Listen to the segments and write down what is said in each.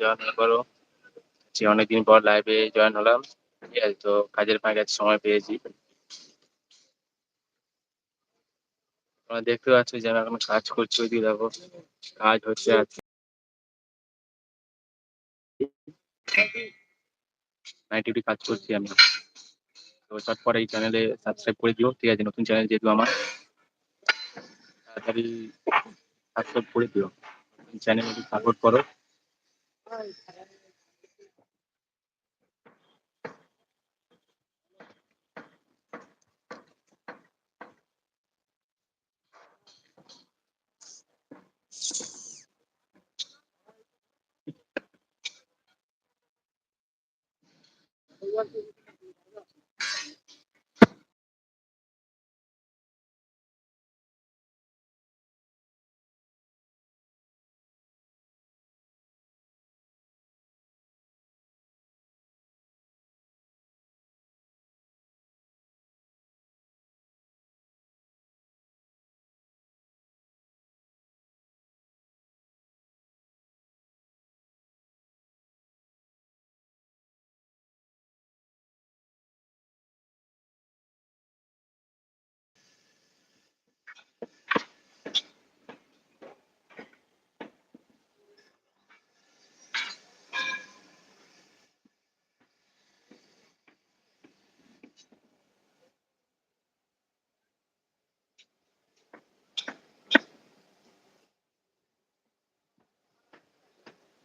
Join করো অনেকদিন পর লাইভে জয়েন হলাম। তো কাজের ফাঁকে সময় পেয়েছি। দেখতে পাচ্ছ যে আমি এখন কাজ করছি ওইদিকে দেখো। কাজ হচ্ছে আজকে কাজ করছি আমি। তো চটপট এই চ্যানেলে সাবস্ক্রাইব করে দিও। ঠিক আছে, নতুন চ্যানেল যেহেতু আমার। তাড়াতাড়ি সাবস্ক্রাইব করে দিও। চ্যানেল একটু সাপোর্ট করো।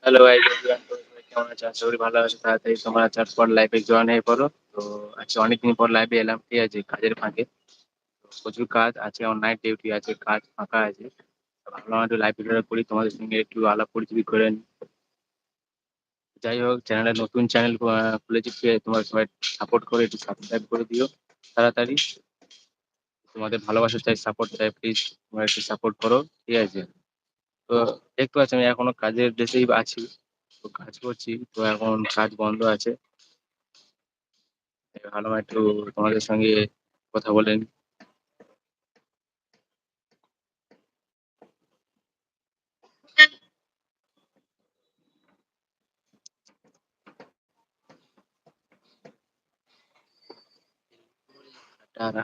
হ্যালো গাইস কেমন আছো? আশা করি ভালো আছো। তাড়াতাড়ি তোমরা পর লাইভে জয়েন হয়ে পড়ো। তো আজকে অনেকদিন পর লাইভে এলাম। ঠিক আছে, কাজের ফাঁকে। প্রচুর কাজ আছে আমার নাইট ডিউটি আছে, কাজ ফাঁকা আছে। ভাবলাম একটু লাইভ করি, তোমাদের সঙ্গে একটু আলাপ পরিচিতি করে যাই হোক চ্যানেলে নতুন চ্যানেল খুলেছি তোমরা সবাই সাপোর্ট করে, একটু সাবস্ক্রাইব করে দিও তাড়াতাড়ি। তোমাদের ভালোবাসা চাই সাপোর্ট চাই প্লিজ তোমরা একটু সাপোর্ট করো, ঠিক আছে। তো দেখতে পাচ্ছি আমি এখনও কাজের ড্রেসেই আছি। তো কাজ করছি, তো এখন কাজ বন্ধ আছে। ভালো একটু তোমাদের সঙ্গে কথা বলেন। টাটা।